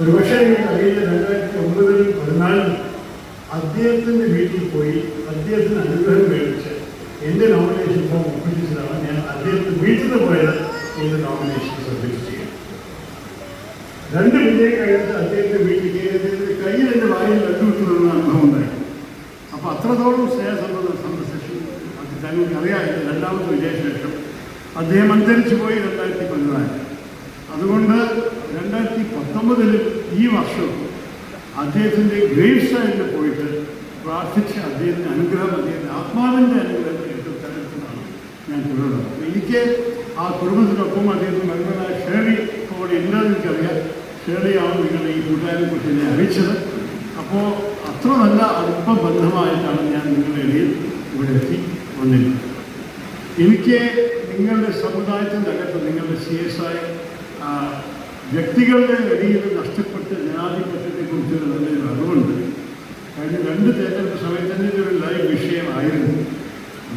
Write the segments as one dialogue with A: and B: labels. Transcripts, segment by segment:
A: ഒരുപക്ഷെ എനിക്ക് അറിയില്ല രണ്ടായിരത്തി ഒമ്പതിലും പതിനാലിലും അദ്ദേഹത്തിന്റെ വീട്ടിൽ പോയി അദ്ദേഹത്തിന് അനുഗ്രഹം മേടിച്ച് എന്റെ നോമിനേഷൻ ഫോം ഒപ്പിച്ചതാണ് ഞാൻ അദ്ദേഹത്തിന് വീട്ടിൽ നിന്ന് പോയത് എന്റെ നോമിനേഷൻ സബ്മിറ്റ് ചെയ്യാൻ. രണ്ട് വിജയം കഴിഞ്ഞിട്ട് അദ്ദേഹത്തെ വീട്ടിൽ കയറി കയ്യിൽ എന്റെ വായിൽ കണ്ടുവിട്ടുള്ള ഉണ്ടായിരുന്നു അപ്പോൾ അത്രത്തോളം സ്നേഹസംബന്ധ സന്ദർശിച്ചു അത് തങ്ങൾക്ക് അറിയാമായിരുന്നു രണ്ടാമത്തെ വിജയശേഷം. അദ്ദേഹം അന്തരിച്ചു പോയി രണ്ടായിരത്തി പതിനാല്. രണ്ടായിരത്തി പത്തൊമ്പതിൽ ഈ വർഷം അദ്ദേഹത്തിന്റെ ഗ്രേവ് സൈഡിൽ പോയിട്ട് പ്രാർത്ഥിച്ച് അദ്ദേഹത്തിന്റെ അനുഗ്രഹം അദ്ദേഹത്തിന്റെ ആത്മാവിന്റെ അനുഗ്രഹം എടുത്തെടുത്തതാണ് ഞാൻ തുടരുന്നത് എനിക്ക് ആ കുടുംബത്തിനൊപ്പം അദ്ദേഹത്തിന് നൽകുന്ന ഷേളി അവിടെ ഉണ്ടെന്ന് എനിക്കറിയാം. ഷേളിയാണ് നിങ്ങളുടെ ഈ കൂട്ടുകാരെ കുറിച്ച് എന്നെ അറിയിച്ചത്. അപ്പോൾ അത്ര നല്ല അടുപ്പ ബന്ധമായിട്ടാണ് ഞാൻ നിങ്ങളുടെ ഇടയിൽ ഇവിടെ എത്തി വന്നിരുന്നത് എനിക്ക് നിങ്ങളുടെ സമുദായത്തിന്റെ അകത്ത് നിങ്ങളുടെ സി എസ് ഐ വ്യക്തികളുടെ ഇടയിൽ നഷ്ടപ്പെട്ട ജനാധിപത്യത്തെക്കുറിച്ചുള്ള നല്ലൊരു അറിവുണ്ട്. കഴിഞ്ഞ രണ്ട് തെരഞ്ഞെടുപ്പ് സമയത്തിന്റെ ഒരു ലൈവ് വിഷയമായിരുന്നു.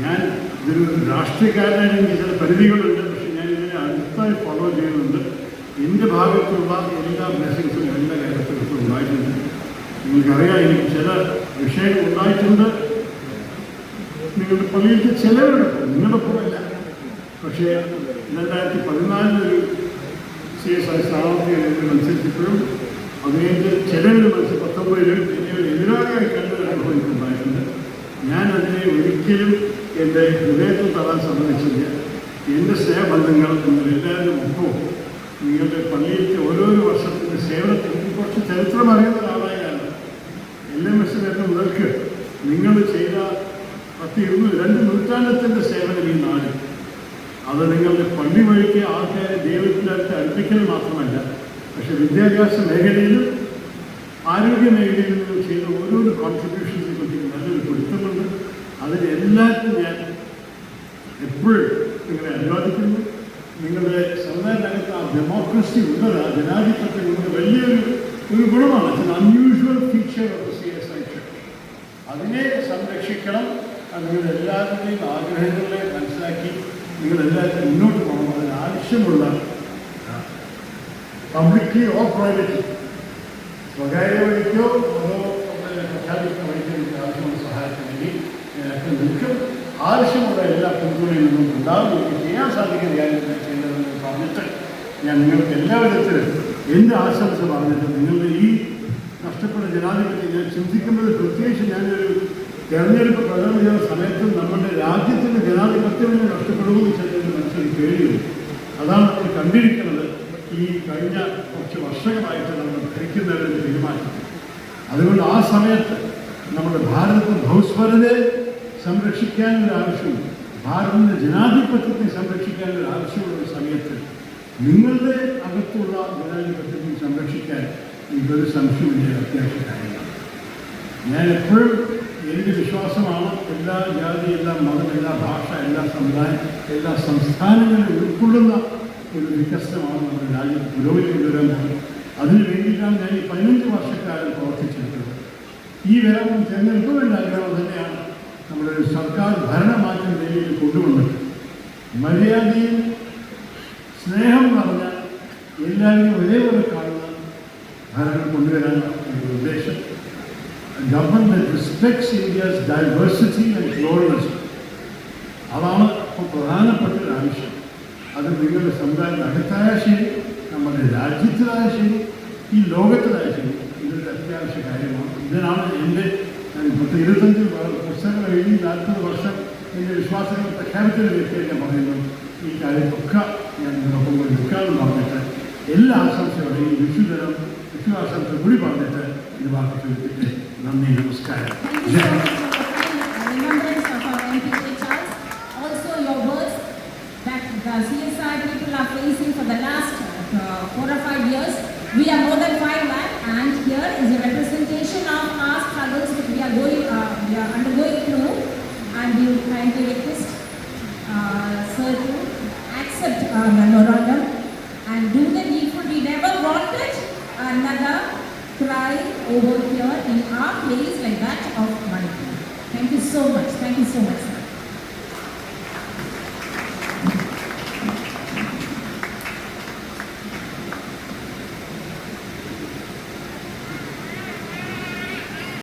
A: ഞാൻ ഇതൊരു രാഷ്ട്രീയക്കാരനാണെങ്കിൽ ചില പരിധികളുണ്ട് പക്ഷെ ഞാൻ ഇതിനെ അടുത്തായി ഫോളോ ചെയ്യുന്നുണ്ട്. എന്റെ ഭാഗത്തുള്ള എല്ലാ ബ്ലെസ്സിങ്സും എല്ലാ കാര്യത്തിലും ഉണ്ടായിട്ടുണ്ട്. നിങ്ങൾക്കറിയാം എനിക്ക് ചില വിഷയങ്ങൾ ഉണ്ടായിട്ടുണ്ട്. നിങ്ങളുടെ പള്ളിയിലത്തെ ചിലവരുടെ നിങ്ങളുടെ പുറമല്ല. പക്ഷേ രണ്ടായിരത്തി പതിനാലിലൊരു സി എസ് ഐ സ്ഥാനാർത്ഥി മത്സരിച്ചപ്പോഴും അതിനേക്ക് ചിലരുടെ മത്സരം പത്തൊമ്പതിലും എന്നെ ഒരു എതിരാളിയായി കണ്ടൊരു അനുഭവം എനിക്കുണ്ടായിട്ടുണ്ട്. ഞാൻ അതിനെ ഒരിക്കലും എന്റെ ഹൃദയത്തിൽ തരാൻ സമ്മതിച്ചില്ല. എന്റെ സ്നേഹബന്ധങ്ങൾ നിങ്ങൾ എല്ലാവരും ഒപ്പം നിങ്ങളുടെ പള്ളിയിലത്തെ ഓരോരോ വിദ്യാഭ്യാസ മേഖലയിലും ആരോഗ്യ മേഖലയിലും ചെയ്ത ഓരോരോ കോൺട്രിബ്യൂഷൻസിനെ പറ്റി നല്ലൊരു പൊരുത്തമുണ്ട്. അതിന് എല്ലാത്തിനും ഞാൻ എപ്പോഴും നിങ്ങളെ അനുവാദിക്കുന്നു. നിങ്ങളുടെ സമുദായത്തിനകത്ത് ആ ഡെമോക്രസി ഉള്ളത് ആ ജനാധിപത്യം ഉള്ളത് വലിയൊരു ഒരു ഗുണമാണ്. Unusual feature of C S I അതിനെ സംരക്ഷിക്കണം എല്ലാവരുടെയും ആഗ്രഹങ്ങളെ മനസ്സിലാക്കി നിങ്ങളെല്ലാവരും മുന്നോട്ട് പോകണം. അതിന് ആവശ്യമുള്ള പബ്ലിക്ലി ഓർ പ്രൈവറ്റ്ലി സ്വകാര്യ വഴിക്കോ അതോ പ്രഖ്യാപിക്കുന്ന വഴിക്കോ എനിക്ക് ആവശ്യമുള്ള സഹായത്തിന് വേണ്ടി ഞാനൊക്കെ നിൽക്കും ആവശ്യമുള്ള എല്ലാ പിന്തുണയും നിങ്ങൾക്ക് ഉണ്ടാവും എനിക്ക് ചെയ്യാൻ സാധിക്കുന്ന കാര്യങ്ങൾ ചെയ്തതെന്ന് പറഞ്ഞിട്ട് ഞാൻ നിങ്ങൾക്ക് എല്ലാവിധത്തിലും എന്റെ ആശംസ പറഞ്ഞിട്ട് നിങ്ങളുടെ ഈ നഷ്ടപ്പെട്ട ജനാധിപത്യം ഞാൻ ചിന്തിക്കുന്നത് പ്രത്യേകിച്ച് ഞാനൊരു തെരഞ്ഞെടുപ്പ് പ്രചരണം ചെയ്യുന്ന സമയത്ത് നമ്മുടെ രാജ്യത്തിന്റെ ജനാധിപത്യം നഷ്ടപ്പെടുമെന്ന് ചിലരുടെ മനസ്സിൽ പേടിയുണ്ട് അതാണ് നമ്മൾ കണ്ടിരിക്കുന്നത്. ഈ കഴിഞ്ഞ കുറച്ച് വർഷങ്ങളായിട്ട് നമ്മൾ ഭരിക്കുന്നവരുടെ തീരുമാനം അതുകൊണ്ട് ആ സമയത്ത് നമ്മുടെ ഭാരത ഭൗസ്വരതയെ സംരക്ഷിക്കാനൊരു ആവശ്യമുണ്ട് ഭാരതത്തിന്റെ ജനാധിപത്യത്തെ ആവശ്യമുള്ള ഒരു സമയത്ത് നിങ്ങളുടെ അകത്തുള്ള ജനാധിപത്യത്തെ സംരക്ഷിക്കാൻ ഇതൊരു സംശയമില്ല അത്യാവശ്യ കാര്യമാണ്. ഞാൻ എപ്പോഴും എന്റെ വിശ്വാസമാണ് എല്ലാ ജാതി എല്ലാ മതം എല്ലാ ഭാഷ എല്ലാ സമുദായം എല്ലാ സംസ്ഥാനങ്ങളും ഉൾക്കൊള്ളുന്ന ഒരു വികസനമാണ് നമ്മുടെ രാജ്യം പുരോഗതി കൊണ്ടുവരാൻ പോകുന്നത് അതിനു വേണ്ടിയിട്ടാണ് ഞാൻ ഈ പതിനഞ്ച് വർഷക്കാലം പ്രവർത്തിച്ചിട്ടുള്ളത് ഈ വരവും തെരഞ്ഞെടുപ്പും ആഗ്രഹം തന്നെയാണ് നമ്മുടെ ഒരു സർക്കാർ ഭരണമാറ്റം ഡൽഹിയിൽ കൊണ്ടുവന്നത്. മര്യാദയും സ്നേഹം നിറഞ്ഞ എല്ലാവരും ഒരേപോലെ കാണുന്ന ഭരണം കൊണ്ടുവരാനാണ് എന്റെ ഉദ്ദേശം. Government respects India's diversity and pluralism. അതാണ് ഇപ്പോൾ പ്രധാനപ്പെട്ട ഒരു ആവശ്യം. അത് നിങ്ങളുടെ സമുദായത്തിന് അകത്തായ ശരി നമ്മുടെ രാജ്യത്തിലായ ശരി ഈ ലോകത്തിലായ ശരി. ഇതൊരു അത്യാവശ്യ കാര്യമാണ്. ഇതിനാണ് എന്റെ പത്ത് ഇരുപത്തഞ്ച് പുസ്തകങ്ങൾ എഴുതി നാൽപ്പത് വർഷം എന്റെ വിശ്വാസങ്ങൾ പ്രഖ്യാപിച്ചൊരു വ്യക്തിയെ ഞാൻ പറയുന്നു. ഈ കാര്യമൊക്കെ ഞാൻ നിങ്ങളൊപ്പം കൂടി നിൽക്കാമെന്ന് പറഞ്ഞിട്ട് എല്ലാ ആശംസയോടെയും ഈ വിഷു ആശംസ കൂടി പറഞ്ഞിട്ട് ഇത് വാക്ക് ചോദിച്ചിട്ട് നന്ദി നമസ്കാരം.
B: CSI people are facing for the last uh, four or five years. We are more than five lakh and here is a representation of our struggles which we are going, uh, we are undergoing through and we would kindly request uh, sir to accept our memorandum and do the needful. We never wanted another cry over here in our place like that of Manipur. Thank you so much. Thank you so much.